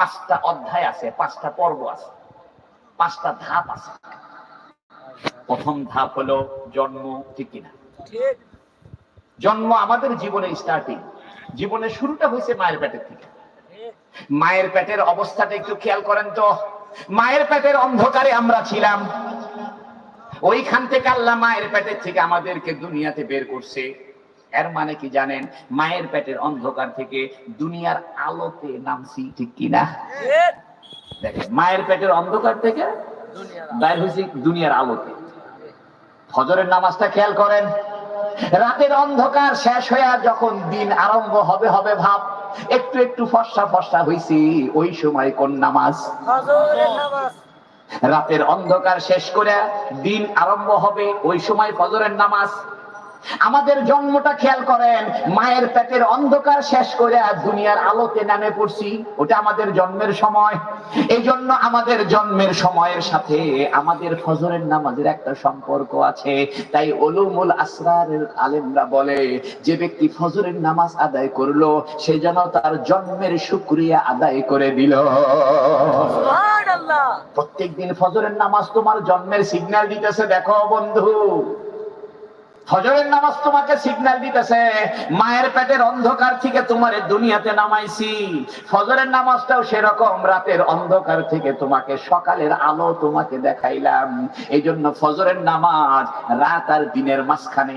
পাঁচটা অধ্যায় আছে পাঁচটা পর্ব আছে পাঁচটা ধাপ আছে। প্রথম ধাপ হলো জন্ম ঠিক কিনা? জন্ম আমাদের জীবনে স্টার্টিং জীবনের শুরুটা হয়েছে মায়ের পেটের থেকে। মায়ের পেটের অবস্থাটা একটু খেয়াল করেন তো। মায়ের পেটের অন্ধকারে আমরা ছিলাম। ওইখান থেকে আল্লাহ মায়ের পেটের থেকে আমাদেরকে দুনিয়াতে বের করছে। এর মানে কি জানেন? মায়ের পেটের অন্ধকার থেকে দুনিয়ার আলোতে নামছি ঠিক কিনা দেখেন মায়ের পেটের অন্ধকার থেকে বাইর হয়েছি দুনিয়ার আলোতে। ফজরের নামাজটা খেয়াল করেন রাতের অন্ধকার শেষ হইয়া যখন দিন আরম্ভ হবে হবে ভাব একটু একটু ফর্সা ফর্সা হইছি ওই সময় কোন নামাজ? রাতের অন্ধকার শেষ করে দিন আরম্ভ হবে ওই সময় ফজরের নামাজ। আমাদের জন্মটা খেয়াল করেন মায়ের পেটের অন্ধকার শেষ করে দুনিয়ার আলোতে নামে পড়ছি। ওটা আমাদের জন্মের সময়। এই জন্য আমাদের জন্মের সময়ের সাথে আমাদের ফজরের নামাজের একটা সম্পর্ক আছে। তাই ওলুমুল আসরারের আলেমরা বলে যে ব্যক্তি ফজরের নামাজ আদায় করল সে যেন তার জন্মের শুক্রিয়া আদায় করে দিল। প্রত্যেক দিন ফজরের নামাজ তোমার জন্মের সিগন্যাল দিতেছে দেখো বন্ধু। ফজরের নামাজ তোমাকে সিগন্যাল দিতেছে মায়ের পেটের অন্ধকার থেকে তোমার দুনিয়াতে নামাইছি। ফজরের নামাজটাও সেরকম রাতের অন্ধকার থেকে তোমাকে সকালের আলো তোমাকে দেখাইলাম। এই জন্য ফজরের নামাজ রাত আর দিনের মাঝখানে।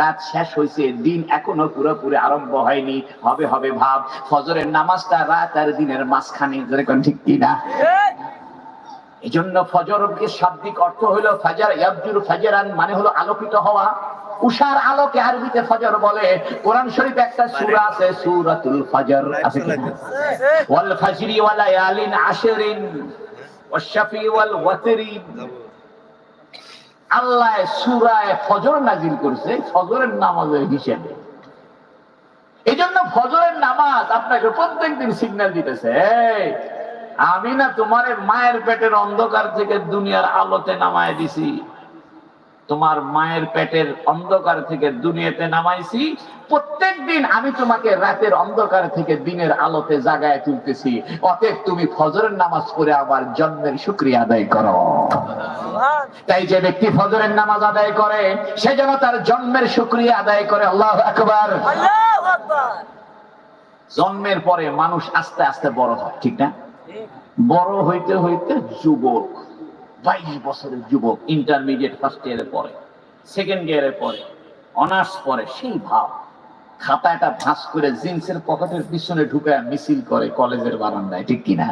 রাত শেষ হয়েছে দিন এখনও পুরোপুরি আরম্ভ হয়নি। হবে হবে ভাব ফজরের নামাজটা রাত আর দিনের মাঝখানে। যেরকম ঠিক কিনা এই! জন্য ফজরকে শাব্দিক অর্থ হলো ফাজার ইয়াবজুর ফাজারান মানে হলো আলোকিত হওয়া। উষার আলোকে আরবিতে ফজর বলে। কোরআন শরীফে একটা সূরা আছে সূরাতুল ফজর। আছে ওয়াল ফাজরি ওয়া লায়ালিন আশরিন ওয়াশ-শাফি ওয়াল ওয়াতরি। আল্লাহ সূরায়ে ফজর নাজিল করছে ফজরের নামাজের হিসেবে। এই জন্য ফজরের নামাজ আপনাকে প্রত্যেকদিন সিগন্যাল দিতেছে আমি না তোমার মায়ের পেটের অন্ধকার থেকে দুনিয়ার আলোতে নামায় দিছি। তোমার মায়ের পেটের অন্ধকার থেকে দুনিয়াতে নামাইছি। প্রত্যেক দিন আমি তোমাকে রাতের অন্ধকার থেকে দিনের আলোতে জাগায় তুলতেছি। অতএব তুমি ফজরের নামাজ পড়ে আবার জন্মের শুক্রিয়া আদায় করো। তাই যে ব্যক্তি ফজরের নামাজ আদায় করে সে যেন তার জন্মের শুক্রিয়া আদায় করে। আল্লাহ আকবার। জন্মের পরে মানুষ আস্তে আস্তে বড় হয় ঠিক না? বড় হইতে হইতে যুবক। বাইশ বছরের যুবক ইন্টারমিডিয়েট ফার্স্ট ইয়ারে পরে সেকেন্ড ইয়ারে পরে অনার্স পরে সেই ভাব। খাতাটা ভাঁজ করে জিন্সের পকেটের পিছনে ঢুকে মিছিল করে কলেজের বারান্দায় ঠিক কিনা?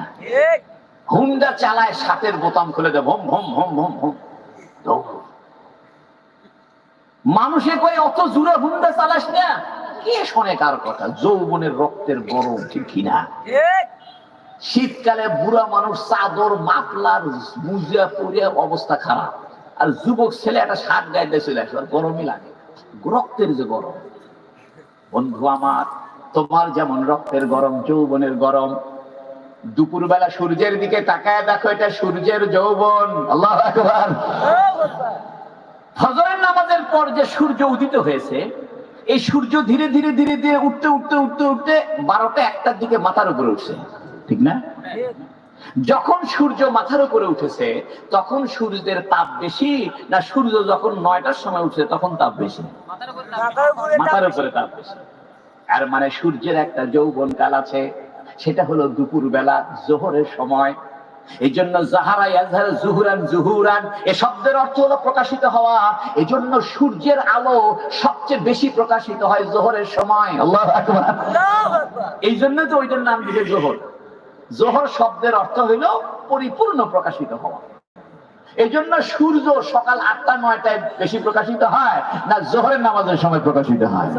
হুন্ডা চালায় শার্টের বোতাম খুলে দেয় ভম ভম ভম ভম ভম। মানুষে কই অত জোরে হুন্ডা চালাস না? কে শোনে কার কথা? যৌবনের রক্তের গরম ঠিক কিনা? ঠিক। শীতকালে বুড়া মানুষ চাদর, মাফলার, মুজিয়া পরিয়া অবস্থা খারাপ। আর যুবক ছেলে একটা শার্ট গায়ে চলে আসে গরমই লাগে। রক্তের যে গরম। বন্ধু আমার, তোমার যেমন রক্তের গরম, যৌবনের গরম। দুপুরবেলা সূর্যের দিকে তাকায় দেখো, এটা সূর্যের যৌবন। আল্লাহু আকবার। ফজরের নামাজের পর যে সূর্য উদিত হয়েছে, এই সূর্য ধীরে ধীরে ধীরে ধীরে উঠতে উঠতে উঠতে উঠতে বারোটা একটার দিকে মাথার উপরে উঠছে। ঠিক না? যখন সূর্য মাথার উপরে উঠেছে তখন সূর্যের তাপ বেশি না সূর্য যখন নয়টার সময় উঠছে তখন তাপ বেশি? মাথার উপরে তাপ বেশি। আর মানে সূর্যের একটা যৌবন কাল আছে সেটা হলো দুপুর বেলা জোহরের সময়। এই জন্য জাহারা ইয়াজহার জুহুরান জুহুরান এ শব্দের অর্থ হলো প্রকাশিত হওয়া। এই জন্য সূর্যের আলো সবচেয়ে বেশি প্রকাশিত হয় জোহরের সময়। আল্লাহ এই জন্য তো ওইটার নাম দিলে জোহর। জোহর শব্দের অর্থ হইল পরিপূর্ণ প্রকাশিত হওয়া। এই জন্য সূর্য সকাল আটটা নয়টায় বেশি প্রকাশিত হয় না জোহরের নামাজের সময় প্রকাশিত হয়।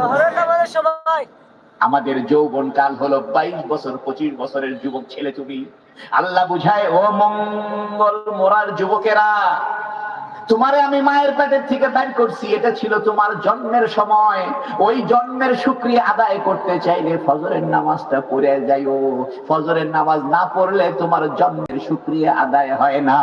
আমাদের যৌবন কাল হলো বাইশ বছর পঁচিশ বছরের যুবক ছেলে তুমি আল্লাহ বুঝায় ও মঙ্গল মোরার যুবকেরা তোমারে আমি মায়ের পেটের থেকে বের করছি এটা ছিল তোমার জন্মের সময়। ওই জন্মের শুক্রিয়া আদায় করতে চাইলে ফজরের নামাজটা পড়ে যাইও। ফজরের নামাজ না পড়লে তোমার জন্মের শুক্রিয়া আদায় হয় না।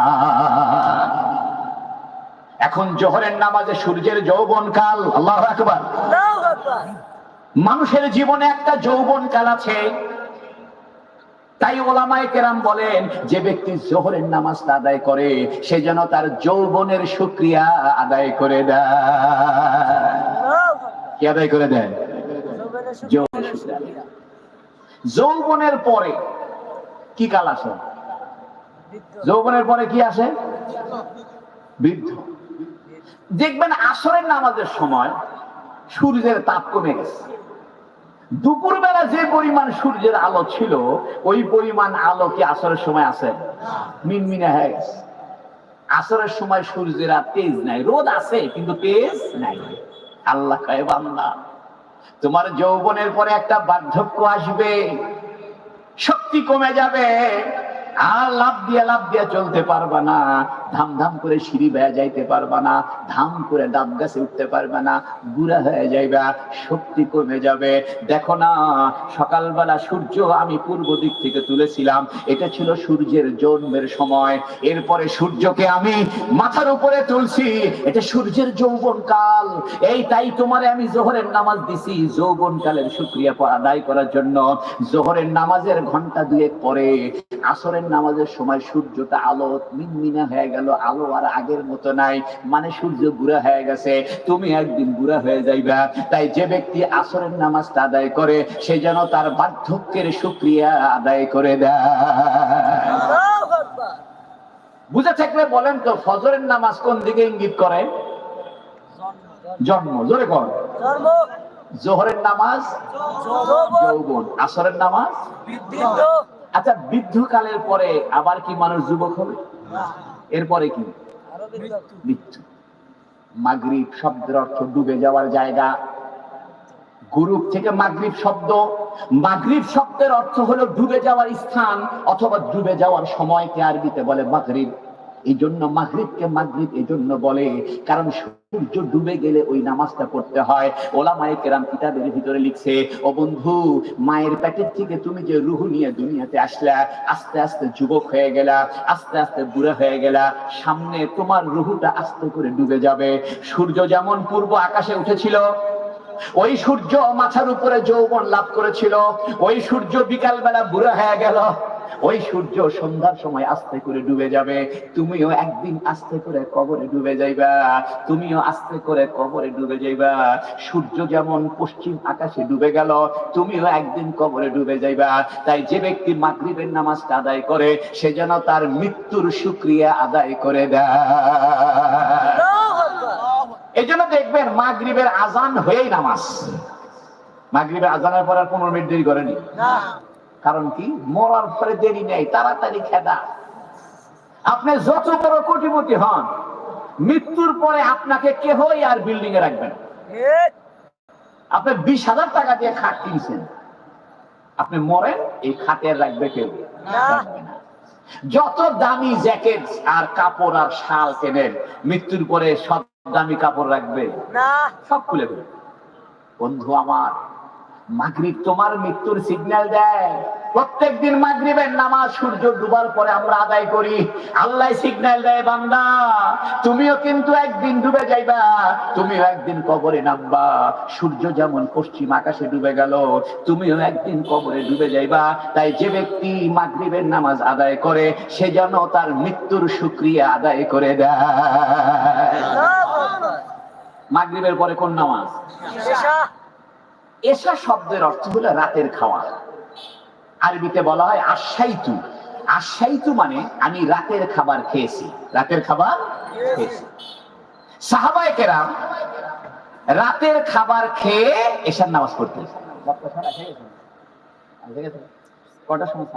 এখন জোহরের নামাজে সূর্যের যৌবন কাল আল্লাহ আকবার। আকবার। মানুষের জীবনে একটা যৌবন কাল আছে। তাই ওলামায়ে কেরাম বলেন, যে ব্যক্তি জোহরের নামাজটা আদায় করে, সে যেন তার যৌবনের শুক্রিয়া আদায় করে দেয়। কি আদায় করে দেয়। যৌবনের পরে কি কাল আসে? যৌবনের পরে কি আসে? বৃদ্ধ। দেখবেন আসরের নামাজের সময় সূর্যের তাপ কমে গেছে। দুপুরবেলা যে পরিমাণ সূর্যের আলো ছিল, ওই পরিমাণ আলো কি আসরের সময় আছে? মিনমিনে হয়ে আসরের সময় সূর্যের আর তেজ নাই। রোদ আছে, কিন্তু তেজ নাই। আল্লাহ কয়, বান্দা, তোমার যৌবনের পরে একটা বার্ধক্য আসবে, শক্তি কমে যাবে। আর লাভ দিয়ে লাভ দিয়ে চলতে পারবা না। ধাম ধাম করে সিঁড়ি বেয়ে যাইতে পারবা না। ধাম করে ডাব গাছে উঠতে পারবে না। বুড়া হয়ে যাইবা, শক্তি কমে যাবে। দেখো না, সকালবেলা সূর্য আমি পূর্ব দিক থেকে তুলেছিলাম। এটা ছিল সূর্যের জন্মের সময়। এরপরে সূর্যকে আমি মাথার উপরে তুলছি। এটা সূর্যের যৌবন কাল। এই তাই তোমারে আমি জোহরের নামাজ দিছি। যৌবন কালের শুক্রিয়া আদায় করার জন্য। জোহরের নামাজের ঘণ্টা দুয়েক পরে আসরের নামাজের সময় সূর্যটা আলো মিনমিনা হয়ে গেল আলো আর আগের মতো নাই মানে সূর্য বুড়া হয়ে গেছে তুমি একদিন বুড়া হয়ে যাইবা। তাই যে ব্যক্তি আসরের নামাজটা আদায় করে সে যেন তার বার্ধক্যের শুক্রিয়া আদায় করে দেয়। বুঝে থাকলে বলেন তো ফজরের নামাজ কোন দিকে ইঙ্গিত করে? জন্ম জোরে কর জোহরের নামাজ? যৌবন। আসরের নামাজ? আচ্ছা বৃদ্ধকালের পরে আবার কি মানুষ যুবক হবে? এরপরে কি? মৃত্যু। মাগরীব শব্দের অর্থ ডুবে যাওয়ার জায়গা। গুরুপ থেকে মাগরীব শব্দ। মাগরীব শব্দের অর্থ হলো ডুবে যাওয়ার স্থান অথবা ডুবে যাওয়ার সময়কে আরবিতে বলে মাগরিব। এই জন্য মাগরিবকে মাগরিব এই জন্য বলে, কারণ সূর্য ডুবে গেলে ওই নামাজটা পড়তে হয়। ওলামায়ে কেরাম কিতাবের ভিতরে লিখছে, ও বন্ধু, মায়ের প্যাকেট থেকে তুমি যে রুহু নিয়ে দুনিয়াতে আসলা, আস্তে আস্তে যুবক হয়ে গেলা, আস্তে আস্তে বুড়া হয়ে গেলা, সামনে তোমার রুহুটা আস্তে করে ডুবে যাবে। সূর্য যেমন পূর্ব আকাশে উঠেছিল, ওই সূর্য মাথার উপরে যৌবন লাভ করেছিল, ওই সূর্য বিকাল বেলা বুড়া হয়ে গেল। ওই সূর্য সন্ধ্যার সময় আস্তে করে ডুবে যাবে। তুমিও একদিন আস্তে করে কবরে ডুবে যাইবা। তুমিও আস্তে করে কবরে ডুবে যাইবা। সূর্য যেমন পশ্চিম আকাশে ডুবে গেল, তুমিও একদিন কবরে ডুবে যাইবা। তাই যে ব্যক্তি মাগরিবের নামাজটা আদায় করে, সে যেন তার মৃত্যুর শুক্রিয়া আদায় করে দেয়। এই জন্য দেখবেন মাগরিবের আজান হয়েই নামাজ। মাগরিবের আজানের পর আর পনেরো মিনিট দেরি করেনি। না। কারণ কি? মরার পরে দেরি নেই তাড়াতাড়ি খেদা। আপনি যত বড় কোটিপতি হন মৃত্যুর পরে আপনাকে কেহই আর বিল্ডিং এ রাখবেন আপনি বিশ হাজার টাকা দিয়ে খাট কিনছেন। আপনি মরেন এই খাটের রাখবে কেউ। যত দামি জ্যাকেট আর কাপড় আর শাল কেনেন মৃত্যুর পরে সব দামি কাপড় রাখবে? না। সব খুলে বন্ধু আমার মাগরিব তোমার মৃত্যুর সিগন্যাল দেয়। প্রত্যেক দিন মাগরিবের নামাজ সূর্য ডুবার পরে আমরা আদায় করি। আল্লাহ সিগন্যাল দেয় বান্দা তুমিও কিন্তু একদিন ডুবে যাইবা তুমিও একদিন কবরে নামবা। সূর্য যেমন পশ্চিম আকাশে ডুবে গেল তুমিও একদিন কবরে ডুবে যাইবা। তাই যে ব্যক্তি মাগরিবের নামাজ আদায় করে সে যেন তার মৃত্যুর শুক্রিয়া আদায় করে দেয়। মাগরিবের পরে কোন নামাজ? এসা শব্দের অর্থ হলো রাতের খাওয়া। আরবিতে বলা হয় আশাইতু। আশাইতু মানে আমি রাতের খাবার খেয়েছি। রাতের খাবার খেয়েছি। সাহাবায় কেরাম রাতের খাবার খেয়ে এসার নামাজ পড়তে কটার সময়